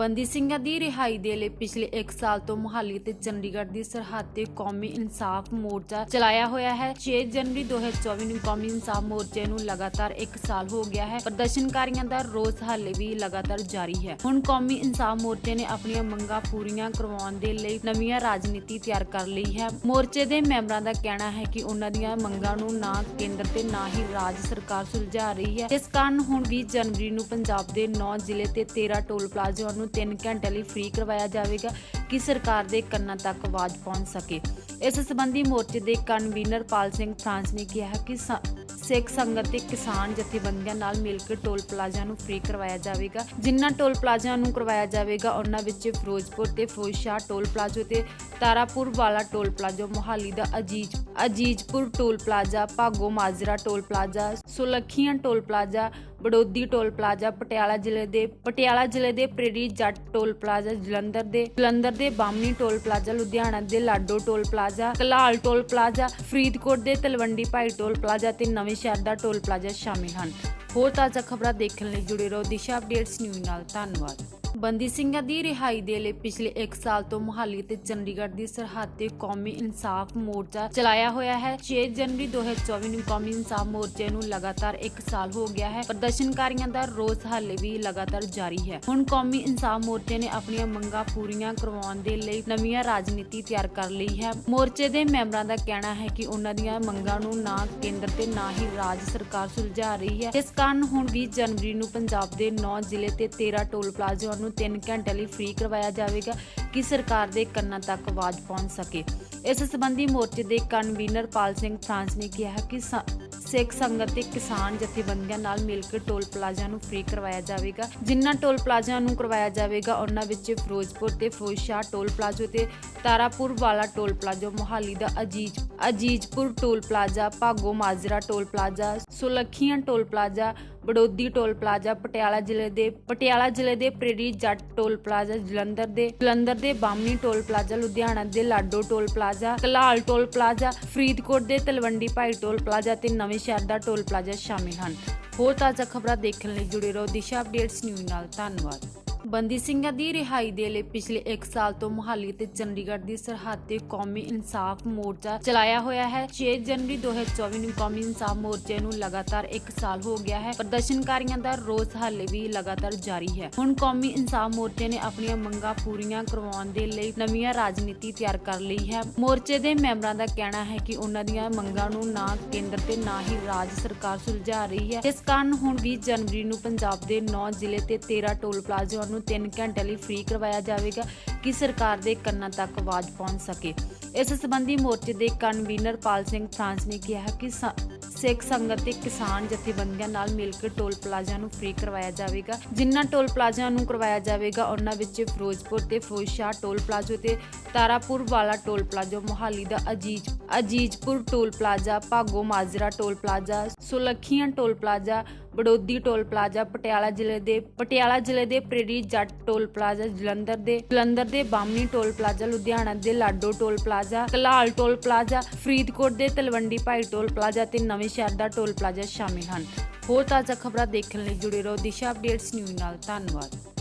ਬੰਦੀ ਸਿੰਘਾਂ ਦੀ ਰਿਹਾਈ ਦੇ ਲਈ ਪਿਛਲੇ 1 ਸਾਲ ਤੋਂ ਮੁਹਾਲੀ ਤੇ ਚੰਡੀਗੜ੍ਹ ਦੀ ਸਰਹੱਦ ਤੇ ਕੌਮੀ ਇਨਸਾਫ ਮੋਰਚਾ ਚਲਾਇਆ ਹੋਇਆ ਹੈ। 6 ਜਨਵਰੀ 2024 ਨੂੰ ਕੌਮੀ ਇਨਸਾਫ ਮੋਰਚੇ ਨੂੰ ਲਗਾਤਾਰ 1 ਸਾਲ ਹੋ ਗਿਆ ਹੈ। ਪ੍ਰਦਰਸ਼ਨਕਾਰੀਆਂ ਦਾ ਰੋਸ ਹਾਲੇ ਵੀ ਲਗਾਤਾਰ ਜਾਰੀ ਹੈ। ਹੁਣ ਕੌਮੀ ਇਨਸਾਫ ਮੋਰਚੇ ਨੇ ਆਪਣੀਆਂ ਮੰਗਾਂ ਪੂਰੀਆਂ ਕਰਵਾਉਣ ਦੇ ਲਈ ਨਵੀਆਂ ਰਾਜਨੀਤੀ ਤਿਆਰ ਕਰ ਲਈ ਹੈ। ਮੋਰਚੇ ਦੇ ਮੈਂਬਰਾਂ ਦਾ ਕਹਿਣਾ ਹੈ ਕਿ ਉਹਨਾਂ ਦੀਆਂ ਮੰਗਾਂ ਨੂੰ ਨਾ ਕੇਂਦਰ ਤੇ ਨਾ ਹੀ ਰਾਜ ਸਰਕਾਰ ਸੁਲਝਾ ਰਹੀ ਹੈ। ਇਸ ਕਾਰਨ ਹੁਣ 20 ਜਨਵਰੀ ਨੂੰ ਪੰਜਾਬ ਦੇ 9 ਜ਼ਿਲ੍ਹੇ ਤੇ 13 ਟੋਲ ਪਲਾਜ਼ਿਆਂ ਨੂੰ 3 ਘੰਟੇ ਲਈ ਫ੍ਰੀ ਕਰਵਾਇਆ ਜਾਵੇਗਾ ਕਿ ਸਰਕਾਰ ਦੇ ਕੰਨਾਂ ਤੱਕ ਆਵਾਜ਼ ਪਹੁੰਚ ਸਕੇ। ਇਸ ਸੰਬੰਧੀ ਮੋਰਚੇ ਦੇ ਕਨਵੀਨਰ ਪਾਲ ਸਿੰਘ ਫਰਾਂਸ ਨੇ ਕਿਹਾ ਕਿ ਸਿੱਖ ਸੰਗਤ ਤੇ ਕਿਸਾਨ ਜਥੇਬੰਦੀਆਂ ਨਾਲ ਮਿਲ ਕੇ ਟੋਲ ਪਲਾਜ਼ਾ ਨੂੰ ਫ੍ਰੀ ਕਰਵਾਇਆ ਜਾਵੇਗਾ। ਜਿਨ੍ਹਾਂ ਟੋਲ ਪਲਾਜ਼ਾ ਨੂੰ ਕਰਵਾਇਆ ਜਾਵੇਗਾ, ਉਹਨਾਂ ਵਿੱਚ ਫਿਰੋਜ਼ਪੁਰ ਤੇ ਫਿਰੋਜ਼ਸ਼ਾਹ ਟੋਲ ਪਲਾਜ਼ੋ ਤੇ ਤਾਰਾਪੁਰ ਵਾਲਾ ਟੋਲ ਪਲਾਜ਼ਾ, ਮੁਹਾਲੀ ਦਾ Aziz Azizpur toll plaza, Bhago Majra toll plaza, Sulakhian toll plaza, Barodi toll plaza, Patiala ਜ਼ਿਲ੍ਹੇ ਦੇ, ਪਟਿਆਲਾ ਜ਼ਿਲ੍ਹੇ ਦੇ ਪ੍ਰੇਰੀ ਜੱਟ ਟੋਲ ਪਲਾਜ਼ਾ, ਜਲੰਧਰ ਦੇ ਜਲੰਧਰ ਦੇ ਬਾਮਨੀ ਟੋਲ ਪਲਾਜ਼ਾ, ਲੁਧਿਆਣਾ ਦੇ Lado toll plaza, Kalal toll plaza, Faridkot ਦੇ ਤਲਵੰਡੀ ਭਾਈ ਟੋਲ ਪਲਾਜ਼ਾ ਤੇ ਨਵੇਂ ਸ਼ਹਿਰ ਦਾ ਟੋਲ ਪਲਾਜ਼ਾ ਸ਼ਾਮਿਲ ਹਨ। ਹੋਰ ਤਾਜ਼ਾ ਖਬਰਾਂ ਦੇਖਣ ਲਈ ਜੁੜੇ ਰਹੋ ਦਿਸ਼ਾ ਅਪਡੇਟਸ ਨਿਊਜ਼ ਨਾਲ। ਧੰਨਵਾਦ। ਬੰਦੀ ਸਿੰਘਾਂ ਦੀ ਰਿਹਾਈ ਦੇ ਲਈ ਪਿਛਲੇ 1 ਸਾਲ ਤੋਂ ਮੁਹਾਲੀ ਤੇ ਚੰਡੀਗੜ੍ਹ ਦੀ ਸਰਹੱਦ ਤੇ ਕੌਮੀ ਇਨਸਾਫ ਮੋਰਚਾ ਚਲਾਇਆ ਹੋਇਆ ਹੈ। 6 ਜਨਵਰੀ 2024 ਨੂੰ ਕੌਮੀ ਇਨਸਾਫ ਮੋਰਚੇ ਨੂੰ ਲਗਾਤਾਰ 1 ਸਾਲ ਹੋ ਗਿਆ ਹੈ। ਪ੍ਰਦਰਸ਼ਨਕਾਰੀਆਂ ਦਾ ਰੋਸ ਹਾਲੇ ਵੀ ਲਗਾਤਾਰ ਜਾਰੀ ਹੈ। ਹੁਣ ਕੌਮੀ ਇਨਸਾਫ ਮੋਰਚੇ ਨੇ ਆਪਣੀਆਂ ਮੰਗਾਂ ਪੂਰੀਆਂ ਕਰਵਾਉਣ ਦੇ ਲਈ ਨਵੀਆਂ ਰਾਜਨੀਤੀ ਤਿਆਰ ਕਰ ਲਈ ਹੈ। ਮੋਰਚੇ ਦੇ ਮੈਂਬਰਾਂ ਦਾ ਕਹਿਣਾ ਹੈ ਕਿ ਉਹਨਾਂ ਦੀਆਂ ਮੰਗਾਂ ਨੂੰ ਨਾ ਕੇਂਦਰ ਤੇ ਨਾ ਹੀ ਰਾਜ ਸਰਕਾਰ ਸੁਲਝਾ ਰਹੀ ਹੈ। ਇਸ ਕਾਰਨ ਹੁਣ 20 ਜਨਵਰੀ ਨੂੰ ਪੰਜਾਬ ਦੇ 9 ਜ਼ਿਲ੍ਹੇ ਤੇ 13 ਟੋਲ ਪਲਾਜ਼ਿਆਂ ਨੂੰ 3 ਘੰਟੇ ਲਈ ਫ੍ਰੀ ਕਰਵਾਇਆ ਜਾਵੇਗਾ ਕਿ ਸਰਕਾਰ ਦੇ ਕੰਨਾਂ ਤੱਕ ਆਵਾਜ਼ ਪਹੁੰਚ ਸਕੇ। ਇਸ ਸੰਬੰਧੀ ਮੋਰਚੇ ਦੇ ਕਨਵੀਨਰ ਪਾਲ ਸਿੰਘ ਫਰਾਂਸ ਨੇ ਕਿਹਾ ਕਿ ਸਿੱਖ ਸੰਗਤ ਤੇ ਕਿਸਾਨ ਜਥੇਬੰਦੀਆਂ ਨਾਲ ਮਿਲ ਕੇ ਟੋਲ ਪਲਾਜ਼ਾ ਨੂੰ ਫ੍ਰੀ ਕਰਵਾਇਆ ਜਾਵੇਗਾ। ਜਿਨ੍ਹਾਂ ਟੋਲ ਪਲਾਜ਼ਾ ਨੂੰ ਕਰਵਾਇਆ ਜਾਵੇਗਾ, ਉਹਨਾਂ ਵਿੱਚ ਫਿਰੋਜ਼ਪੁਰ ਤੇ ਫਿਰੋਜ਼ਸ਼ਾਹ ਟੋਲ ਪਲਾਜ਼ੋ ਤੇ ਤਾਰਾਪੁਰ ਵਾਲਾ ਟੋਲ ਪਲਾਜ਼ਾ, ਮੁਹਾਲੀ ਦਾ Aziz, Azizpur toll plaza, Bhago Majra toll plaza, Sulakhian toll plaza Barodi toll plaza Patiala ਜ਼ਿਲ੍ਹੇ ਦੇ, ਪਟਿਆਲਾ ਜ਼ਿਲ੍ਹੇ ਦੇ ਪ੍ਰੇਰੀ ਜੱਟ ਟੋਲ ਪਲਾਜ਼ਾ ਜਲੰਧਰ ਦੇ ਜਲੰਧਰ ਦੇ ਬਾਮਨੀ ਟੋਲ ਪਲਾਜ਼ਾ, ਲੁਧਿਆਣਾ ਦੇ Lado toll plaza, Kalal toll plaza, Faridkot ਦੇ ਤਲਵੰਡੀ ਭਾਈ ਟੋਲ ਪਲਾਜ਼ਾ ਤੇ ਨਵੇਂ ਸ਼ਹਿਰ ਦਾ ਟੋਲ ਪਲਾਜ਼ਾ ਸ਼ਾਮਿਲ ਹਨ। ਹੋਰ ਤਾਜ਼ਾ ਖਬਰਾਂ ਦੇਖਣ ਲਈ ਜੁੜੇ ਰਹੋ ਦਿਸ਼ਾ ਅਪਡੇਟਸ ਨਿਊਜ਼ ਨਾਲ। ਧੰਨਵਾਦ। ਬੰਦੀ ਸਿੰਘਾਂ ਦੀ ਰਿਹਾਈ ਦੇ ਲਈ ਪਿਛਲੇ 1 ਸਾਲ ਤੋਂ ਮੁਹਾਲੀ ਤੇ ਚੰਡੀਗੜ੍ਹ ਦੀ ਸਰਹੱਦ ਤੇ ਕੌਮੀ ਇਨਸਾਫ ਮੋਰਚਾ ਚਲਾਇਆ ਹੋਇਆ ਹੈ। 6 ਜਨਵਰੀ 2024 ਨੂੰ ਕੌਮੀ ਇਨਸਾਫ ਮੋਰਚੇ ਨੂੰ ਲਗਾਤਾਰ 1 ਸਾਲ ਹੋ ਗਿਆ ਹੈ। ਪ੍ਰਦਰਸ਼ਨਕਾਰੀਆਂ ਦਾ ਰੋਸ ਹਾਲੇ ਵੀ ਲਗਾਤਾਰ ਜਾਰੀ ਹੈ। ਹੁਣ ਕੌਮੀ ਇਨਸਾਫ ਮੋਰਚੇ ਨੇ ਆਪਣੀਆਂ ਮੰਗਾਂ ਪੂਰੀਆਂ ਕਰਵਾਉਣ ਦੇ ਲਈ ਨਵੀਆਂ ਰਾਜਨੀਤੀ ਤਿਆਰ ਕਰ ਲਈ ਹੈ। ਮੋਰਚੇ ਦੇ ਮੈਂਬਰਾਂ ਦਾ ਕਹਿਣਾ ਹੈ ਕਿ ਉਹਨਾਂ ਦੀਆਂ ਮੰਗਾਂ ਨੂੰ ਨਾ ਕੇਂਦਰ ਤੇ ਨਾ ਹੀ ਰਾਜ ਸਰਕਾਰ ਸੁਲਝਾ ਰਹੀ ਹੈ। ਇਸ ਕਾਰਨ ਹੁਣ 20 ਜਨਵਰੀ ਨੂੰ ਪੰਜਾਬ ਦੇ 9 ਜ਼ਿਲ੍ਹੇ ਤੇ 13 ਟੋਲ ਪਲਾਜ਼ਿਆਂ ਨੂੰ 3 ਘੰਟੇ ਲਈ ਫ੍ਰੀ ਕਰਵਾਇਆ ਜਾਵੇਗਾ ਕਿ ਸਰਕਾਰ ਦੇ ਕੰਨਾਂ ਤੱਕ ਆਵਾਜ਼ ਪਹੁੰਚ ਸਕੇ। ਇਸ ਸੰਬੰਧੀ ਮੋਰਚੇ ਦੇ ਕਨਵੀਨਰ ਪਾਲ ਸਿੰਘ ਫਰਾਂਸ ਨੇ ਕਿਹਾ ਕਿ ਸਿੱਖ ਸੰਗਤ ਤੇ ਕਿਸਾਨ ਜਥੇਬੰਦੀਆਂ ਨਾਲ ਮਿਲ ਕੇ ਟੋਲ ਪਲਾਜ਼ਿਆਂ ਨੂੰ ਫ੍ਰੀ ਕਰਵਾਇਆ ਜਾਵੇਗਾ। ਜਿਨ੍ਹਾਂ ਟੋਲ ਪਲਾਜ਼ਾ ਨੂੰ ਕਰਵਾਇਆ ਜਾਵੇਗਾ, ਉਹਨਾਂ ਵਿੱਚ ਫਿਰੋਜ਼ਪੁਰ ਤੇ ਫਿਰੋਜ਼ਸ਼ਾਹ ਟੋਲ ਪਲਾਜ਼ੋ ਤੇ ਤਾਰਾਪੁਰ ਵਾਲਾ ਟੋਲ ਪਲਾਜ਼ਾ, ਮੁਹਾਲੀ ਦਾ Aziz, Azizpur toll plaza, Bhago Majra toll plaza, Sulakhian toll plaza Barodi toll plaza Patiala ਜ਼ਿਲ੍ਹੇ ਦੇ, ਪਟਿਆਲਾ ਜ਼ਿਲ੍ਹੇ ਦੇ ਪ੍ਰੇਰੀ ਜੱਟ ਟੋਲ ਪਲਾਜ਼ਾ ਜਲੰਧਰ ਦੇ ਜਲੰਧਰ ਦੇ ਬਾਮਨੀ ਟੋਲ ਪਲਾਜ਼ਾ, ਲੁਧਿਆਣਾ ਦੇ Lado toll plaza, Kalal toll plaza, Faridkot ਦੇ ਤਲਵੰਡੀ ਭਾਈ ਟੋਲ ਪਲਾਜ਼ਾ ਤੇ ਨਵੇਂ ਸ਼ਹਿਰ ਦਾ ਟੋਲ ਪਲਾਜ਼ਾ ਸ਼ਾਮਿਲ ਹਨ। ਹੋਰ ਤਾਜ਼ਾ ਖਬਰਾਂ ਦੇਖਣ ਲਈ ਜੁੜੇ ਰਹੋ ਦਿਸ਼ਾ ਅਪਡੇਟਸ ਨਿਊਜ਼ ਨਾਲ। ਧੰਨਵਾਦ।